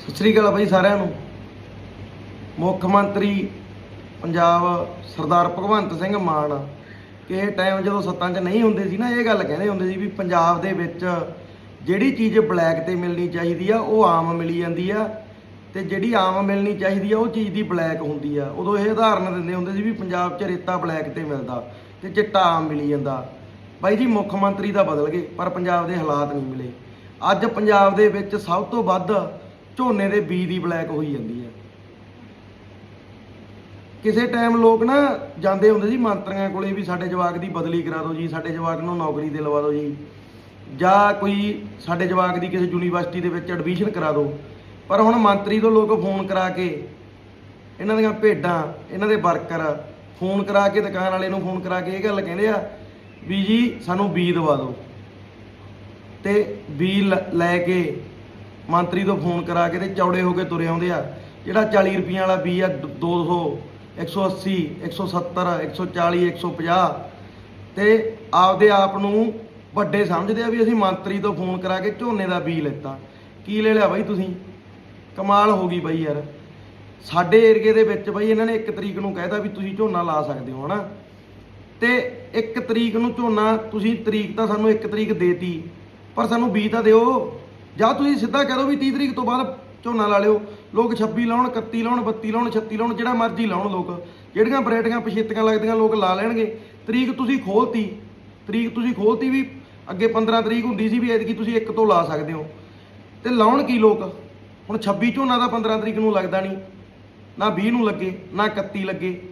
ਸਤਿ ਸ੍ਰੀ ਅਕਾਲ ਬਾਈ ਸਾਰਿਆਂ ਨੂੰ। ਮੁੱਖ ਮੰਤਰੀ ਪੰਜਾਬ ਸਰਦਾਰ ਭਗਵੰਤ ਸਿੰਘ ਮਾਨ ਕਿਸੇ ਟਾਈਮ ਜਦੋਂ ਸੱਤਾਂ 'ਚ ਨਹੀਂ ਹੁੰਦੇ ਸੀ ਨਾ, ਇਹ ਗੱਲ ਕਹਿੰਦੇ ਹੁੰਦੇ ਸੀ ਵੀ ਪੰਜਾਬ ਦੇ ਵਿੱਚ ਜਿਹੜੀ ਚੀਜ਼ ਬਲੈਕ ਤੇ ਮਿਲਣੀ ਚਾਹੀਦੀ ਆ, ਉਹ ਆਮ ਮਿਲੀ ਜਾਂਦੀ ਆ ਤੇ ਜਿਹੜੀ ਆਮ ਮਿਲਣੀ ਚਾਹੀਦੀ ਆ, ਉਹ ਚੀਜ਼ ਦੀ ਬਲੈਕ ਹੁੰਦੀ ਆ। ਉਦੋਂ ਇਹ ਉਦਾਹਰਨ ਦਿੰਦੇ ਹੁੰਦੇ ਸੀ ਵੀ ਪੰਜਾਬ 'ਚ ਰੇਤਾ ਬਲੈਕ ਤੇ ਮਿਲਦਾ ਤੇ ਚਿੱਟਾ ਆਮ ਮਿਲੀ ਜਾਂਦਾ। ਬਾਈ ਜੀ, ਮੁੱਖ ਮੰਤਰੀ ਤਾਂ ਬਦਲ ਗਏ, ਪਰ ਪੰਜਾਬ ਦੇ ਹਾਲਾਤ ਨਹੀਂ ਮਿਲੇ। ਅੱਜ ਪੰਜਾਬ ਦੇ ਵਿੱਚ ਸਭ ਤੋਂ ਵੱਧ ਝੋਨੇ ਦੇ ਬੀਜ ਦੀ ਬਲੈਕ ਹੋਈ ਜਾਂਦੀ ਹੈ। ਕਿਸੇ ਟਾਈਮ ਲੋਕ ਨਾ ਜਾਂਦੇ ਹੁੰਦੇ ਸੀ ਮੰਤਰੀਆਂ ਕੋਲੇ ਵੀ ਸਾਡੇ ਜਵਾਕ ਦੀ ਬਦਲੀ ਕਰਾ ਦਿਓ ਜੀ, ਸਾਡੇ ਜਵਾਕ ਨੂੰ ਨੌਕਰੀ ਤੇ ਲਵਾ ਦਿਓ ਜੀ। ਜਾਂ ਕੋਈ ਸਾਡੇ ਜਵਾਕ ਦੀ ਕਿਸੇ ਯੂਨੀਵਰਸਿਟੀ ਦੇ ਵਿੱਚ ਐਡਮਿਸ਼ਨ ਕਰਾ ਦਿਓ। ਪਰ ਹੁਣ ਮੰਤਰੀ ਤੋਂ ਲੋਕ ਫੋਨ ਕਰਾ ਕੇ ਇਹਨਾਂ ਦੀਆਂ ਭੇਡਾਂ, ਇਹਨਾਂ ਦੇ ਵਰਕਰ ਫੋਨ ਕਰਾ ਕੇ, ਦੁਕਾਨ ਵਾਲੇ ਨੂੰ ਫੋਨ ਕਰਾ ਕੇ ਇਹ ਗੱਲ ਕਹਿੰਦੇ ਆ ਵੀ ਜੀ ਸਾਨੂੰ ਬੀ ਦਵਾ ਦਿਓ। ਤੇ ਬੀ ਲੈ ਕੇ ਮੰਤਰੀ ਤੋਂ ਫੋਨ ਕਰਾ ਕੇ ਤੇ ਚੌੜੇ ਹੋ ਕੇ ਤੁਰੇ ਆਉਂਦੇ ਆ। ਜਿਹੜਾ 40 ਰੁਪਈਆ ਵਾਲਾ ਬੀ ਆ, ਦ- 200 180 170 140 150 ਤੇ ਆਪਦੇ ਆਪ ਨੂੰ ਵੱਡੇ ਸਮਝਦੇ ਆ ਵੀ ਅਸੀਂ ਮੰਤਰੀ ਤੋਂ ਫੋਨ ਕਰਾ ਕੇ ਝੋਨੇ ਦਾ ਬੀ ਲੈਤਾ। ਕੀ ਲੈ ਲਿਆ ਬਾਈ ਤੁਸੀਂ? ਕਮਾਲ ਹੋ ਗਈ ਬਾਈ ਯਾਰ। ਸਾਡੇ ਏਰੀਏ ਦੇ ਵਿੱਚ ਬਾਈ ਇਹਨਾਂ ਨੇ ਇੱਕ ਤਰੀਕ ਨੂੰ ਕਹਿਤਾ ਵੀ ਤੁਸੀਂ ਝੋਨਾ ਲਾ ਸਕਦੇ ਹੋ, ਹਨਾ? ਤੇ ਇੱਕ ਤਰੀਕ ਨੂੰ ਝੋਨਾ, ਤੁਸੀਂ ਤਰੀਕ ਤਾਂ ਸਾਨੂੰ ਇੱਕ ਤਰੀਕ ਦੇਤੀ, ਪਰ ਸਾਨੂੰ ਬੀ ਤਾਂ ਦਿਓ। ਜਾਂ ਤੁਸੀਂ ਸਿੱਧਾ ਕਹਿ ਦਿਓ ਵੀ 30 ਤਰੀਕ ਤੋਂ ਬਾਅਦ ਝੋਨਾ ਲਾ ਲਿਓ। ਲੋਕ 26 ਲਾਉਣ 31 ਲਾਉਣ 32 ਲਾਉਣ 36 ਲਾਉਣ, ਜਿਹੜਾ ਮਰਜ਼ੀ ਲਾਉਣ ਲੋਕ। ਜਿਹੜੀਆਂ ਬਰੇਟੀਆਂ ਪਛੇਤੀਆਂ ਲੱਗਦੀਆਂ ਲੋਕ ਲਾ ਲੈਣਗੇ। ਤਰੀਕ ਤੁਸੀਂ ਖੋਲਤੀ। ਤਰੀਕ ਤੁਸੀਂ ਖੋਲਤੀ ਵੀ ਅੱਗੇ 15 ਤਰੀਕ ਹੁੰਦੀ ਸੀ ਵੀ ਐਤਕੀ ਤੁਸੀਂ ਇੱਕ ਤੋਂ ਲਾ ਸਕਦੇ ਹੋ। ਤੇ ਲਾਉਣ ਕੀ ਲੋਕ? ਹੁਣ 26 ਝੋਨਾ ਦਾ 15 ਤਰੀਕ ਨੂੰ ਲੱਗਦਾ ਨਹੀਂ। ਨਾ 20 ਨੂੰ ਲੱਗੇ, ਨਾ 31 ਲੱਗੇ।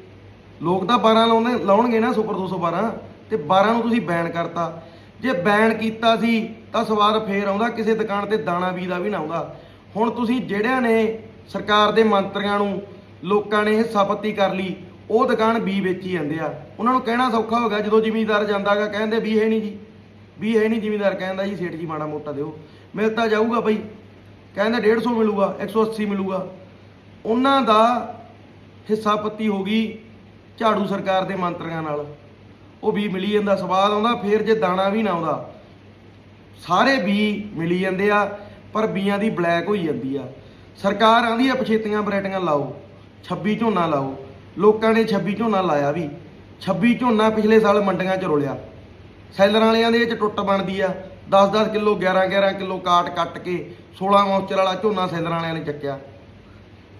ਲੋਕ ਤਾਂ 12 ਲਾਉਂਦੇ, ਲਾਉਣਗੇ ਨਾ ਸੁਪਰ 212 ਤੇ 12 ਨੂੰ ਤੁਸੀਂ ਬੈਨ ਕਰਤਾ। ਜੇ ਬੈਨ ਕੀਤਾ ਸੀ, ਤਾਂ ਸਵਾਦ ਫੇਰ ਆਉਂਦਾ, ਕਿਸੇ ਦੁਕਾਨ ਤੇ ਦਾਣਾ ਵੀ ਦਾ ਵੀ ਨਾ ਆਉਂਦਾ। ਹੁਣ ਤੁਸੀਂ ਜਿਹੜਿਆਂ ਨੇ ਸਰਕਾਰ ਦੇ ਮੰਤਰੀਆਂ ਨੂੰ ਲੋਕਾਂ ਨੇ ਹਿੱਸਾਪੱਤੀ ਕਰ ਲਈ, ਉਹ ਦੁਕਾਨ ਬੀ ਵੇਚੀ ਜਾਂਦੇ ਆ। ਉਹਨਾਂ ਨੂੰ ਕਹਿਣਾ ਸੌਖਾ ਹੋ ਗਿਆ, ਜਦੋਂ ਜ਼ਿਮੀਂਦਾਰ ਜਾਂਦਾਗਾ ਕਹਿੰਦੇ ਵੀ ਹੈ ਨਹੀਂ ਜੀ। ਵੀ ਹੈ ਨਹੀਂ, ਜ਼ਿਮੀਂਦਾਰ ਕਹਿੰਦਾ ਜੀ, ਸੇਠ ਜੀ ਮਾੜਾ ਮੋਟਾ ਦਿਓ। ਮਿਲ ਤਾਂ ਜਾਊਗਾ ਬਈ। ਕਹਿੰਦਾ 150 ਮਿਲੂਗਾ 180 ਮਿਲੂਗਾ। ਉਹਨਾਂ ਦਾ ਹਿੱਸਾ ਪੱਤੀ ਹੋ ਗਈ ਝਾੜੂ ਸਰਕਾਰ ਦੇ ਮੰਤਰੀਆਂ ਨਾਲ। ਉਹ ਵੀ ਮਿਲੀ ਜਾਂਦਾ, ਸਵਾਦ ਆਉਂਦਾ, ਫੇਰ ਜੇ ਦਾਣਾ ਵੀ ਨਾ ਆਉਂਦਾ। ਸਾਰੇ ਬੀ ਮਿਲੀ ਜਾਂਦੇ ਆ, ਪਰ ਬੀਆਂ ਦੀ ਬਲੈਕ ਹੋਈ ਜਾਂਦੀ ਆ। ਸਰਕਾਰ ਆਂਦੀ ਆ, ਪਛੇਤੀਆਂ ਵੈਰਾਈਟੀਆਂ ਲਾਓ 26 ਝੋਨਾ ਲਾਓ। ਲੋਕਾਂ ਨੇ 26 ਝੋਨਾ ਲਾਇਆ ਵੀ 26 ਝੋਨਾ ਪਿਛਲੇ ਸਾਲ ਮੰਡੀਆਂ 'ਚ ਰੋਲਿਆ। ਸੈਲਰਾਂ ਵਾਲਿਆਂ ਦੇ ਵਿੱਚ ਟੁੱਟ ਬਣਦੀ ਆ 10-10 ਕਿਲੋ 11-11 ਕਿਲੋ ਕਾਟ ਕੱਟ ਕੇ 16 ਮੌਚਰ ਵਾਲਾ ਝੋਨਾ ਸੈਲਰਾਂ ਵਾਲਿਆਂ ਨੇ ਚੱਕਿਆ।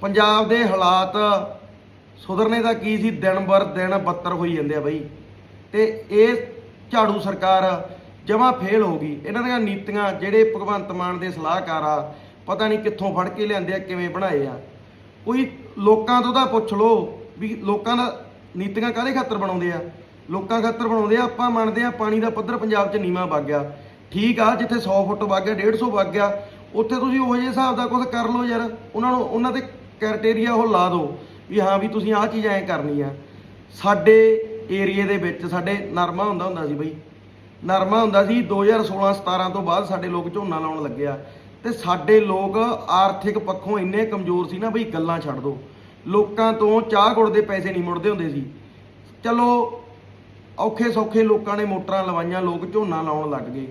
ਪੰਜਾਬ ਦੇ ਹਾਲਾਤ ਸੁਧਰਨੇ ਦਾ ਕੀ ਸੀ? ਦਿਨ ਬਰ ਦਿਨ ਬੱਤਰ ਹੋਈ ਜਾਂਦੇ ਆ ਬਈ। ਤੇ ਇਹ ਝਾੜੂ ਸਰਕਾਰ ਜਮਾ ਫੇਲ ਹੋ ਗਈ। ਇਹਨਾਂ ਦੀਆਂ ਨੀਤੀਆਂ ਜਿਹੜੇ ਭਗਵੰਤ ਮਾਨ ਦੇ ਸਲਾਹਕਾਰ ਆ, ਪਤਾ ਨਹੀਂ ਕਿੱਥੋਂ ਫੜ ਕੇ ਲਿਆਂਦੇ ਆ, ਕਿਵੇਂ ਬਣਾਏ ਆ। ਕੋਈ ਲੋਕਾਂ ਤੋਂ ਤਾਂ ਪੁੱਛ ਲਓ ਵੀ ਲੋਕਾਂ ਦਾ ਨੀਤੀਆਂ ਕਾਹਦੇ ਖਾਤਰ ਬਣਾਉਂਦੇ ਆ? ਲੋਕਾਂ ਖਾਤਰ ਬਣਾਉਂਦੇ ਆ, ਆਪਾਂ ਮੰਨਦੇ ਆ ਪਾਣੀ ਦਾ ਪੱਧਰ ਪੰਜਾਬ 'ਚ ਨੀਵਾਂ ਵਗ ਗਿਆ। ਠੀਕ ਆ, ਜਿੱਥੇ 100 ਫੁੱਟ ਵਗ ਗਿਆ 150 ਵਗ ਗਿਆ, ਉੱਥੇ ਤੁਸੀਂ ਉਹ ਜਿਹੇ ਹਿਸਾਬ ਦਾ ਕੁਝ ਕਰ ਲਓ ਯਾਰ। ਉਹਨਾਂ ਨੂੰ, ਉਹਨਾਂ ਦੇ ਕ੍ਰਾਈਟੇਰੀਆ ਉਹ ਲਾ ਦਿਓ ਵੀ ਹਾਂ ਵੀ ਤੁਸੀਂ ਆਹ ਚੀਜ਼ ਐਂ ਕਰਨੀ ਆ। ਸਾਡੇ ਏਰੀਏ ਦੇ ਵਿੱਚ ਸਾਡੇ ਨਰਮਾ ਹੁੰਦਾ ਹੁੰਦਾ ਸੀ ਬਈ। ਨਰਮਾ ਹੁੰਦਾ ਸੀ 2016 17 ਤੋਂ ਬਾਅਦ ਸਾਡੇ ਲੋਕ ਝੋਨਾ ਲਾਉਣ ਲੱਗਿਆ ਤੇ ਸਾਡੇ ਲੋਕ ਆਰਥਿਕ ਪੱਖੋਂ ਇੰਨੇ ਕਮਜ਼ੋਰ ਸੀ ਨਾ ਬਈ ਗੱਲਾਂ ਛੱਡ ਦੋ। ਲੋਕਾਂ ਤੋਂ ਚਾਹ ਗੁੜ ਦੇ ਪੈਸੇ ਨਹੀਂ ਮੁੜਦੇ ਹੁੰਦੇ ਸੀ। ਚਲੋ, ਔਖੇ ਸੌਖੇ ਲੋਕਾਂ ਨੇ ਮੋਟਰਾਂ ਲਵਾਈਆਂ, ਲੋਕ ਝੋਨਾ ਲਾਉਣ ਲੱਗ ਗਏ।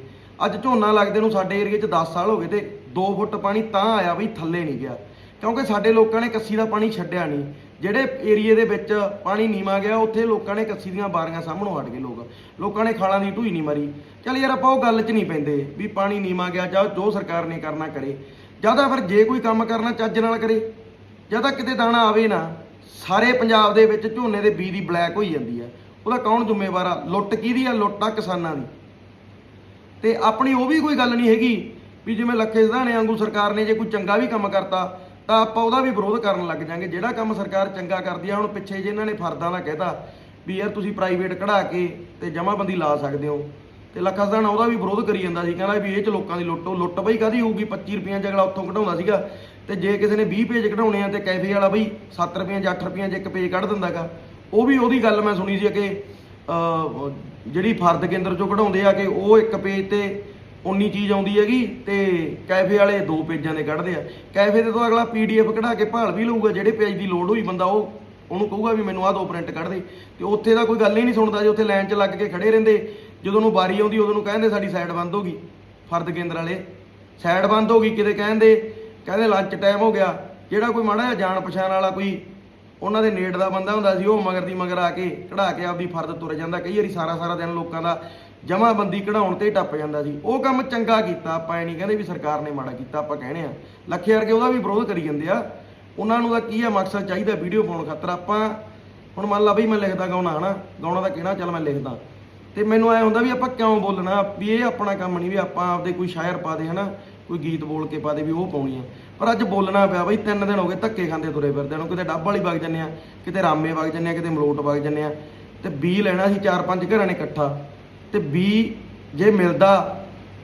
ਅੱਜ ਝੋਨਾ ਲੱਗਦੇ ਨੂੰ ਸਾਡੇ ਏਰੀਏ 'ਚ 10 ਸਾਲ ਹੋ ਗਏ ਤੇ 2 ਫੁੱਟ ਪਾਣੀ ਤਾਂ ਆਇਆ ਬਈ ਥੱਲੇ ਨਹੀਂ ਗਿਆ। ਕਿਉਂਕਿ ਸਾਡੇ ਲੋਕਾਂ ਨੇ ਕੱਸੀ ਦਾ ਪਾਣੀ ਛੱਡਿਆ ਨਹੀਂ। ਜਿਹੜੇ ਏਰੀਏ ਦੇ ਵਿੱਚ ਪਾਣੀ ਨੀਵਾਂ ਗਿਆ, ਉੱਥੇ ਲੋਕਾਂ ਨੇ ਕੱਸੀ ਦੀਆਂ ਬਾਰੀਆਂ ਸਾਹਮਣੋਂ ਹਟ ਗਏ ਲੋਕ। ਲੋਕਾਂ ਨੇ ਖਾਲਾਂ ਦੀ ਢੂਈ ਨਹੀਂ ਮਾਰੀ। ਚੱਲ ਯਾਰ ਆਪਾਂ ਉਹ ਗੱਲ 'ਚ ਨਹੀਂ ਪੈਂਦੇ ਵੀ ਪਾਣੀ ਨੀਵਾਂ ਗਿਆ ਜਾਂ ਜੋ ਸਰਕਾਰ ਨੇ ਕਰਨਾ ਕਰੇ। ਜਾਂ ਤਾਂ ਫਿਰ ਜੇ ਕੋਈ ਕੰਮ ਕਰਨਾ ਚੱਜ ਨਾਲ ਕਰੇ, ਜਾਂ ਤਾਂ ਕਿਤੇ ਦਾਣਾ ਆਵੇ ਨਾ, ਸਾਰੇ ਪੰਜਾਬ ਦੇ ਵਿੱਚ ਝੋਨੇ ਦੇ ਬੀਜ ਦੀ ਬਲੈਕ ਹੋਈ ਜਾਂਦੀ ਆ। ਉਹਦਾ ਕੌਣ ਜ਼ਿੰਮੇਵਾਰ ਆ? ਲੁੱਟ ਕਿਹਦੀ ਆ? ਲੁੱਟ ਆ ਕਿਸਾਨਾਂ ਦੀ। ਤੇ ਆਪਣੀ ਉਹ ਵੀ ਕੋਈ ਗੱਲ ਨਹੀਂ ਹੈਗੀ ਵੀ ਜਿਵੇਂ ਲੱਖੇ ਸਿਧਾਣੇ ਵਾਂਗੂ ਸਰਕਾਰ ਨੇ ਜੇ ਕੋਈ ਚੰਗਾ ਵੀ ਕੰਮ ਕਰਤਾ ਤਾਂ ਆਪਾਂ ਉਹਦਾ ਵੀ ਵਿਰੋਧ ਕਰਨ ਲੱਗ ਜਾਾਂਗੇ। ਜਿਹੜਾ ਕੰਮ ਸਰਕਾਰ ਚੰਗਾ ਕਰਦੀ ਆ, ਹੁਣ ਪਿੱਛੇ ਜੇ ਇਹਨਾਂ ਨੇ ਫਰਦਾਂ ਦਾ ਕਹਿਤਾ ਵੀ ਯਾਰ ਤੁਸੀਂ ਪ੍ਰਾਈਵੇਟ ਕਢਾ ਕੇ ਤੇ ਜਮਾਬੰਦੀ ਲਾ ਸਕਦੇ ਹੋ। ਤੇ ਲੱਖਾ ਸਿਧਾਣਾ ਉਹਦਾ ਵੀ ਵਿਰੋਧ ਕਰੀ ਜਾਂਦਾ ਸੀ, ਕਹਿੰਦਾ ਵੀ ਇਹ ਚ ਲੋਕਾਂ ਦੀ ਲੁੱਟ ਉਹ ਲੁੱਟ ਬਈ ਕਾਦੀ ਹੋਊਗੀ? 25 ਰੁਪਈਆ ਜਗਲਾ ਉੱਥੋਂ ਕਢਾਉਂਦਾ ਸੀਗਾ। ਤੇ ਜੇ ਕਿਸੇ ਨੇ 20 ਪੇਜ ਕਢਾਉਣੇ ਆ ਤੇ ਕੈਫੇ ਵਾਲਾ ਬਈ 7 ਰੁਪਈਆ ਜਾਂ 8 ਰੁਪਈਆ ਚ ਇੱਕ ਪੇਜ ਕੱਢ ਦਿੰਦਾਗਾ। ਉਹ ਵੀ ਉਹਦੀ ਗੱਲ ਮੈਂ ਸੁਣੀ ਸੀ ਕਿ ਜਿਹੜੀ ਫਰਦ ਕੇਂਦਰ ਚੋਂ ਕਢਾਉਂਦੇ ਆ ਕਿ ਉਹ ਇੱਕ ਪੇਜ ਤੇ ਉਨੀ ਚੀਜ਼ ਆਉਂਦੀ ਹੈਗੀ ਤੇ ਕੈਫੇ ਵਾਲੇ ਦੋ ਪੇਜਾਂ ਦੇ ਕੱਢਦੇ ਆ। ਕੈਫੇ ਦੇ ਤੋਂ ਅਗਲਾ ਪੀਡੀਐਫ ਕਢਾ ਕੇ ਭਾਲ ਵੀ ਲਊਗਾ, ਜਿਹੜੇ ਪੇਜ ਦੀ ਲੋੜ ਹੋਈ ਬੰਦਾ ਉਹ ਉਹਨੂੰ ਕਹੂਗਾ ਵੀ ਮੈਨੂੰ ਆਹ ਦੋ ਪ੍ਰਿੰਟ ਕੱਢ ਦੇ। ਤੇ ਉੱਥੇ ਦਾ ਕੋਈ ਗੱਲ ਹੀ ਨਹੀਂ ਸੁਣਦਾ, ਜੇ ਉੱਥੇ ਲਾਈਨ 'ਚ ਲੱਗ ਕੇ ਖੜੇ ਰਹਿੰਦੇ, ਜਦੋਂ ਨੂੰ ਵਾਰੀ ਆਉਂਦੀ, ਉਦੋਂ ਨੂੰ ਕਹਿੰਦੇ ਸਾਡੀ ਸਾਈਡ ਬੰਦ ਹੋ ਗਈ, ਫਰਦ ਕੇਂਦਰ ਵਾਲੇ। ਸਾਈਡ ਬੰਦ ਹੋ ਗਈ, ਕਿਤੇ ਕਹਿੰਦੇ ਕਹਿੰਦੇ ਲੰਚ ਟਾਈਮ ਹੋ ਗਿਆ। ਜਿਹੜਾ ਕੋਈ ਮਾੜਾ ਜਿਹਾ ਜਾਣ ਪਛਾਣ ਵਾਲਾ ਕੋਈ ਉਹਨਾਂ ਦੇ ਨੇੜ ਦਾ ਬੰਦਾ ਹੁੰਦਾ ਸੀ, ਉਹ ਮਗਰ ਦੀ ਮਗਰ ਆ ਕੇ ਕਢਾ ਕੇ ਆਪਦੀ ਫਰਦ ਤੁਰ ਜਾਂਦਾ। ਕਈ ਵਾਰੀ ਸਾਰਾ ਸਾਰਾ ਦਿਨ ਲੋਕਾਂ ਦਾ ਜਮਾਬੰਦੀ ਕਢਾਉਣ ਤੇ ਹੀ ਟੱਪ ਜਾਂਦਾ ਸੀ। ਉਹ ਕੰਮ ਚੰਗਾ ਕੀਤਾ, ਆਪਾਂ ਇਹ ਨਹੀਂ ਕਹਿੰਦੇ ਵੀ ਸਰਕਾਰ ਨੇ ਮਾੜਾ ਕੀਤਾ, ਆਪਾਂ ਕਹਿੰਦੇ ਆ ਲੱਖੇ ਵਰਗੇ ਉਹਦਾ ਵੀ ਵਿਰੋਧ ਕਰੀ ਜਾਂਦੇ ਆ। ਉਹਨਾਂ ਨੂੰ ਤਾਂ ਕੀ ਆ, ਮਕਸਦ ਚਾਹੀਦਾ ਵੀਡੀਓ ਪਾਉਣ ਖਾਤਰ। ਆਪਾਂ ਹੁਣ ਮੰਨ ਲਾ ਬਈ ਮੈਂ ਲਿਖਦਾ ਗਾਉਣਾ, ਹਨਾ? ਗਾਉਣਾ ਦਾ ਕਹਿਣਾ, ਚੱਲ ਮੈਂ ਲਿਖਦਾ। ਤੇ ਮੈਨੂੰ ਐ ਹੁੰਦਾ ਵੀ ਆਪਾਂ ਕਿਉਂ ਬੋਲਣਾ? ਵੀ ਇਹ ਆਪਣਾ ਕੰਮ ਨਹੀਂ ਵੀ ਆਪਾਂ ਆਪਦੇ ਕੋਈ ਸ਼ਾਇਰ ਪਾ ਦੇ, ਹਨਾ? ਕੋਈ ਗੀਤ ਬੋਲ ਕੇ ਪਾ ਦੇ ਵੀ ਉਹ ਪਾਉਣੀ ਆ। ਪਰ ਅੱਜ ਬੋਲਣਾ ਪਿਆ ਬਈ, ਤਿੰਨ ਦਿਨ ਹੋ ਗਏ ਧੱਕੇ ਖਾਂਦੇ ਤੁਰੇ ਫਿਰਦੇ ਨੂੰ ਕਿਤੇ ਡੱਬ ਵਾਲੀ ਵਗ ਜੰਨੇ ਆ, ਕਿਤੇ ਰਾਮੇ ਵਗ ਜੰਨੇ ਆ, ਕਿਤੇ ਮਲੋਟ ਵਗ ਜੰਨੇ ਆ। ਤੇ ਬੀ ਲੈਣਾ ਸੀ ਚਾਰ ਪੰਜ ਘਰਾਂ ਨੇ ਇਕੱਠਾ। ਤੇ ਬੀ ਜੇ ਮਿਲਦਾ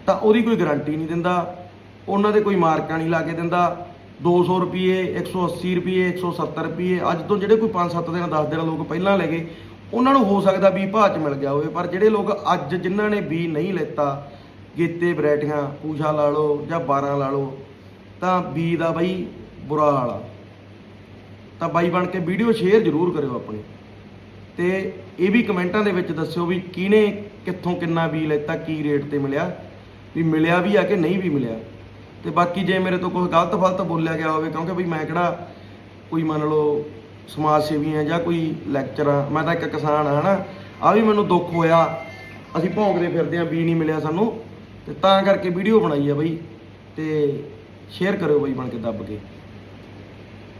ਤਾਂ ਉਹਦੀ ਕੋਈ ਗਾਰੰਟੀ ਨਹੀਂ ਦਿੰਦਾ। ਉਹਨਾਂ ਦੇ ਕੋਈ ਮਾਰਕਾ ਨਹੀਂ ਲਾ ਕੇ ਦਿੰਦਾ। 200 ਰੁਪਏ 180 ਰੁਪਏ 170 ਰੁਪਏ, ਅੱਜ ਤੋਂ ਜਿਹੜੇ ਕੋਈ 5-7 ਦਿਨ 10 ਦਿਨ ਲੋਕ ਪਹਿਲਾਂ ਲੈ ਗਏ, ਉਹਨਾਂ ਨੂੰ ਹੋ ਸਕਦਾ ਵੀ ਭਾਅ 'ਚ ਮਿਲ ਗਿਆ ਹੋਵੇ, ਪਰ ਜਿਹੜੇ ਲੋਕ ਅੱਜ ਜਿਨ੍ਹਾਂ ਨੇ ਬੀ ਨਹੀਂ ਲੈਤਾ, ਗੀਤੇ, ਵੈਰਾਈਟੀਆਂ, ਪੂਜਾ ਲਾ ਲਓ ਜਾਂ 12 ਲਾ ਲਓ, ਤਾਂ ਬੀ ਦਾ ਬਈ ਬੁਰਾ ਹਾਲ ਆ। ਤਾਂ ਬਾਈ ਬਣ ਕੇ ਵੀਡੀਓ ਸ਼ੇਅਰ ਜ਼ਰੂਰ ਕਰਿਓ ਆਪਣੀ। ਤੇ ਇਹ ਵੀ ਕਮੈਂਟਾਂ ਦੇ ਵਿੱਚ ਦੱਸਿਓ ਵੀ ਕਿਹਨੇ ਕਿੱਥੋਂ ਕਿੰਨਾ ਬੀ ਲੈਤਾ, ਕੀ ਰੇਟ ਤੇ ਮਿਲਿਆ, ਵੀ ਮਿਲਿਆ ਵੀ ਆ ਕਿ ਨਹੀਂ ਵੀ ਮਿਲਿਆ। ਤੇ ਬਾਕੀ ਜੇ ਮੇਰੇ ਤੋਂ ਕੋਈ ਗਲਤ ਫਲਤ ਬੋਲਿਆ ਗਿਆ ਹੋਵੇ, ਕਿਉਂਕਿ ਬਈ ਮੈਂ ਕਿਹੜਾ ਕੋਈ ਮੰਨ ਲਓ ਸਮਾਜ ਸੇਵੀ ਆ ਜਾਂ ਕੋਈ ਲੈਕਚਰਾਂ ਮੈਂ ਤਾਂ ਇੱਕ ਕਿਸਾਨ ਆ, ਹਨਾ? ਆ ਵੀ ਮੈਨੂੰ ਦੁੱਖ ਹੋਇਆ, ਅਸੀਂ ਭੌਂਕਦੇ ਫਿਰਦੇ ਆ ਬੀ ਨਹੀਂ ਮਿਲਿਆ ਸਾਨੂੰ। ਤੇ ਤਾਂ ਕਰਕੇ ਵੀਡੀਓ ਬਣਾਈ ਆ ਬਈ, ਤੇ ਸ਼ੇਅਰ ਕਰਿਓ ਬਈ ਬਣ ਕੇ ਦੱਬ ਕੇ।